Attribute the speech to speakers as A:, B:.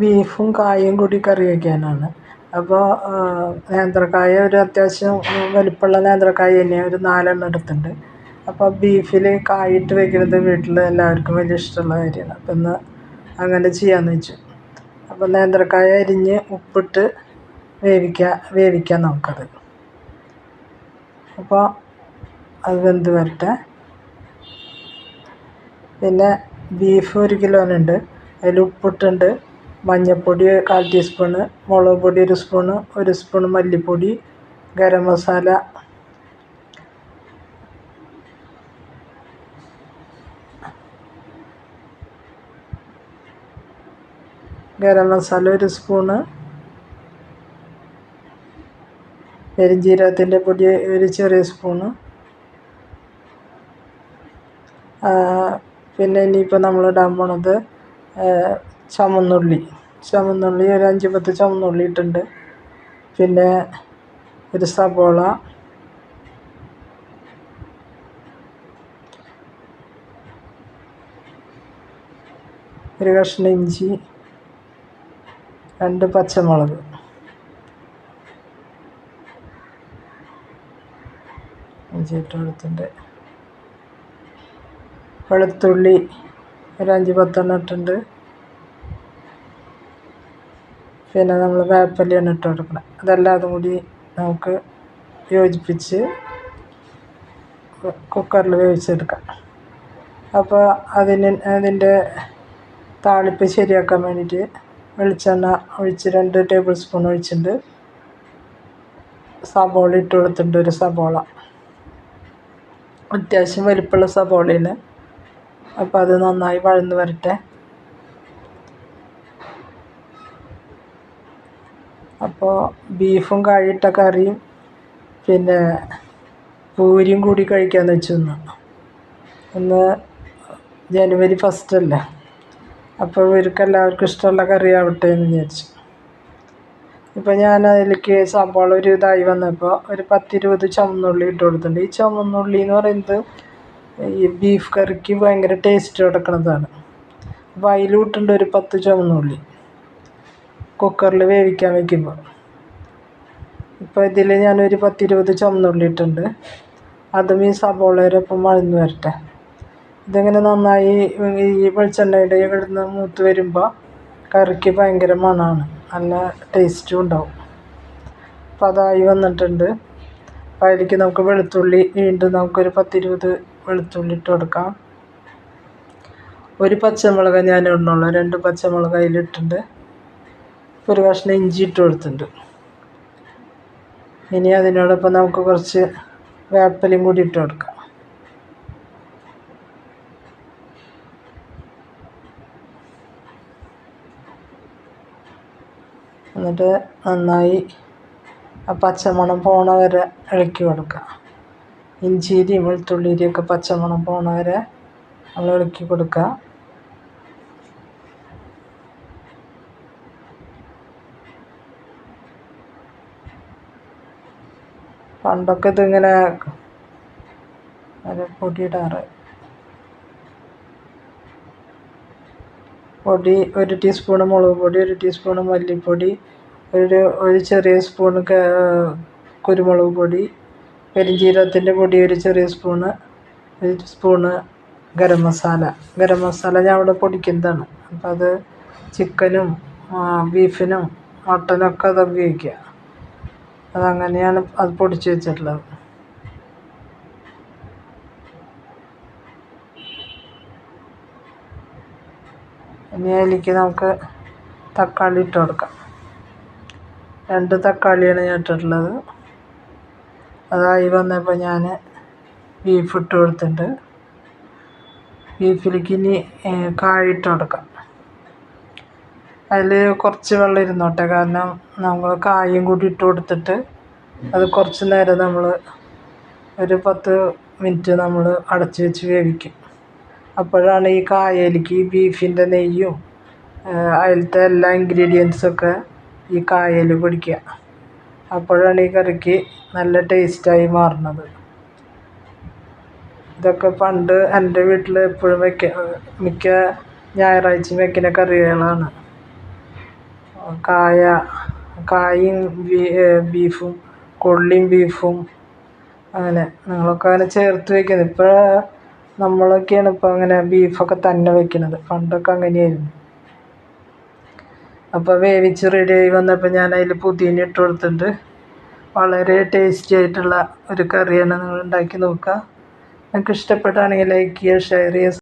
A: ബീഫും കായും കൂടി കറി വയ്ക്കാനാണ് അപ്പോൾ നേന്ത്രക്കായ ഒരു അത്യാവശ്യം വലിപ്പമുള്ള നേന്ത്രക്കായ തന്നെയാണ് ഒരു നാലെണ്ണം എടുത്തിട്ടുണ്ട്. അപ്പോൾ ബീഫിൽ കായിട്ട് വയ്ക്കുന്നത് വീട്ടിൽ എല്ലാവർക്കും വലിയ ഇഷ്ടമുള്ള കാര്യമാണ്. അപ്പം ഇന്ന് അങ്ങനെ ചെയ്യാമെന്ന് വെച്ചു. അപ്പോൾ നേന്ത്രക്കായ അരിഞ്ഞ് ഉപ്പിട്ട് വേവിക്കുക വേവിക്കാം നമുക്കത്. അപ്പോൾ അത് വെന്ത് വരട്ടെ. പിന്നെ ബീഫ് ഒരു കിലോനുണ്ട്. അതിൽ ഉപ്പിട്ടുണ്ട്. മഞ്ഞൾപ്പൊടി കാൽ ടീസ്പൂണ് മുളക് പൊടി ഒരു സ്പൂണ് ഒരു സ്പൂൺ മല്ലിപ്പൊടി ഗരം മസാല. ഗരം മസാല ഒരു സ്പൂണ്. പെരുംജീരകത്തിന്റെ പൊടി ഒരു ചെറിയ സ്പൂണ്. പിന്നെ ഇനിയിപ്പോൾ നമ്മൾ ഇടാൻ പോണത് ചുവന്നുള്ളി ചുവന്നുള്ളി ഒരു അഞ്ച് പത്ത് ചുവന്നുള്ളി ഇട്ടിട്ടുണ്ട്. പിന്നെ ഒരു സബോള ഒരു കഷ്ണം ഇഞ്ചി. രണ്ട് പച്ചമുളക്. ഇഞ്ചി വെളുത്തുള്ളി ഒരു അഞ്ച് പത്തെണ്ണം ഇട്ടിട്ടുണ്ട്. പിന്നെ നമ്മൾ വേപ്പിലയാണ് ഇട്ട് കൊടുക്കണം. അതെല്ലാം അതും കൂടി നമുക്ക് യോജിപ്പിച്ച് കുക്കറിൽ വേവിച്ചെടുക്കാം. അപ്പോൾ അതിന് അതിന്റെ താളിപ്പ് ശരിയാക്കാൻ വേണ്ടിയിട്ട് വെളിച്ചെണ്ണ ഒഴിച്ച് രണ്ട് ടേബിൾ സ്പൂൺ ഒഴിച്ചിട്ടുണ്ട് സബോള ഇട്ട് കൊടുത്തിട്ടുണ്ട് ഒരു സബോള. അത്യാവശ്യം വലിപ്പമുള്ള സബോളയാണ്. അപ്പോൾ അത് നന്നായി വഴന്ന് വരട്ടെ. അപ്പോൾ ബീഫും കാഴിയിട്ട കറിയും പിന്നെ പൂരിയും കൂടി കഴിക്കാമെന്ന് വെച്ചു ഇന്ന് ഇന്ന് ജനുവരി ഫസ്റ്റ് അല്ലേ? അപ്പോൾ ഇവർക്ക് എല്ലാവർക്കും ഇഷ്ടമുള്ള കറി ആവട്ടെ എന്ന് വിചാരിച്ചു. ഇപ്പോൾ ഞാൻ അതിലേക്ക് സവാള ഒരു ഇതായി വന്നപ്പോൾ ഒരു പത്തിരുപത് ചമ്മന്നുള്ളി ഇട്ട് കൊടുത്തിട്ടുണ്ട്. ഈ ചമ്മന്നുള്ളി എന്ന് പറയുന്നത് ഈ ബീഫ് കറിക്ക് ഭയങ്കര ടേസ്റ്റ് കൊടുക്കുന്നതാണ്. അപ്പോൾ അതിലൂട്ടുണ്ട് ഒരു പത്ത് ചുവന്നുള്ളി. കുക്കറിൽ വേവിക്കാൻ വയ്ക്കുമ്പോൾ ഇപ്പോൾ ഇതിൽ ഞാനൊരു പത്തിരുപത് ചുമന്നുള്ളി ഇട്ടിട്ടുണ്ട് അതും ഈ സബോളയുടെ ഒപ്പം വഴന്ന് വരട്ടെ. ഇതിങ്ങനെ നന്നായി ഈ വെളിച്ചെണ്ണയുടെ ഇവിടുന്ന് മൂത്ത് വരുമ്പോൾ കറിക്ക് ഭയങ്കര മണമാണ് നല്ല ടേസ്റ്റും ഉണ്ടാവും. അപ്പോൾ അതായി വന്നിട്ടുണ്ട്. അപ്പോൾ അതിലേക്ക് നമുക്ക് വെളുത്തുള്ളി വീണ്ടും നമുക്കൊരു പത്തിരുപത് വെളുത്തുള്ളി ഇട്ട് കൊടുക്കാം. ഒരു പച്ചമുളക് ഞാൻ ഇടണുള്ളൂ രണ്ട് പച്ചമുളക് അതിലിട്ടുണ്ട്. ഒരു കഷ്ണം ഇഞ്ചി ഇട്ട് കൊടുത്തിട്ടുണ്ട്. ഇനി അതിനോടൊപ്പം നമുക്ക് കുറച്ച് വേപ്പലും കൂടി ഇട്ട് കൊടുക്കാം. എന്നിട്ട് നന്നായി ആ പച്ചമണം പോണ വരെ ഇളക്കി കൊടുക്കുക. ഇഞ്ചിയുടെയും വെളുത്തുള്ളിരിയൊക്കെ പച്ചമണം പോണ വരെ നമ്മൾ ഇളക്കി കൊടുക്കുക. പണ്ടൊക്കെ ഇതിങ്ങനെ അത് പൊടിയിടാറ്. പൊടി ഒരു ടീസ്പൂണ് മുളക് പൊടി ഒരു ടീസ്പൂണ് മല്ലിപ്പൊടി ഒരു ഒരു ചെറിയ സ്പൂൺ കുരുമുളക് പൊടി പെരുംജീരകത്തിന്റെ പൊടി ഒരു ചെറിയ സ്പൂണ് ഒരു സ്പൂണ് ഗരം മസാല. ഗരം മസാല ഞാൻ അവിടെ പൊടിക്കുന്നതാണ്. അപ്പം അത് ചിക്കനും ബീഫിനും മട്ടനൊക്കെ അത് ഉപയോഗിക്കുക അതങ്ങനെയാണ് അത് പൊടിച്ച് വെച്ചിട്ടുള്ളത്. ഇനി അതിലേക്ക് നമുക്ക് തക്കാളി ഇട്ട് കൊടുക്കാം. രണ്ട് തക്കാളിയാണ് ഞാൻ ഇട്ടിട്ടുള്ളത്. അതായി വന്നപ്പോൾ ഞാൻ ബീഫ് ഇട്ട് കൊടുത്തിട്ടുണ്ട്. ബീഫിലേക്ക് ഇനി കാഴിട്ട് കൊടുക്കാം. അതിൽ കുറച്ച് വെള്ളം ഇരുന്നോട്ടെ. കാരണം നമ്മൾ കായും കൂടി ഇട്ട് കൊടുത്തിട്ട് അത് കുറച്ച് നേരം നമ്മൾ ഒരു പത്ത് മിനിറ്റ് നമ്മൾ അടച്ച് വെച്ച് വേവിക്കും. അപ്പോഴാണ് ഈ കായയിലേക്ക് ഈ ബീഫിന്റെ നെയ്യും അതിലത്തെ എല്ലാ ഇൻഗ്രീഡിയൻസൊക്കെ ഈ കായയിൽ പിടിക്കുക. അപ്പോഴാണ് ഈ കറിക്ക് നല്ല ടേസ്റ്റായി മാറുന്നത്. ഇതൊക്കെ പണ്ട് എന്റെ വീട്ടിൽ എപ്പോഴും വയ്ക്ക മിക്ക ഞായറാഴ്ച വെക്കുന്ന കറികളാണ്. കായ കായയും ബീഫും കൊള്ളിയും ബീഫും അങ്ങനെ ഞങ്ങളൊക്കെ അങ്ങനെ ചേർത്ത് വയ്ക്കുന്നത് ഇപ്പോൾ നമ്മളൊക്കെയാണ് ഇപ്പോൾ അങ്ങനെ ബീഫൊക്കെ തന്നെ വയ്ക്കുന്നത് പണ്ടൊക്കെ അങ്ങനെയായിരുന്നു. അപ്പോൾ വേവിച്ച് റെഡി ആയി വന്നപ്പോൾ ഞാൻ അതിൽ പുതിന ഇട്ട് കൊടുത്തിട്ടുണ്ട്. വളരെ ടേസ്റ്റി ആയിട്ടുള്ള ഒരു കറിയാണ് നിങ്ങൾ ഉണ്ടാക്കി നോക്കുക. നിങ്ങൾക്ക് ഇഷ്ടപ്പെട്ടാണെങ്കിൽ ലൈക്ക് ചെയ്യുക ഷെയർ ചെയ്യുക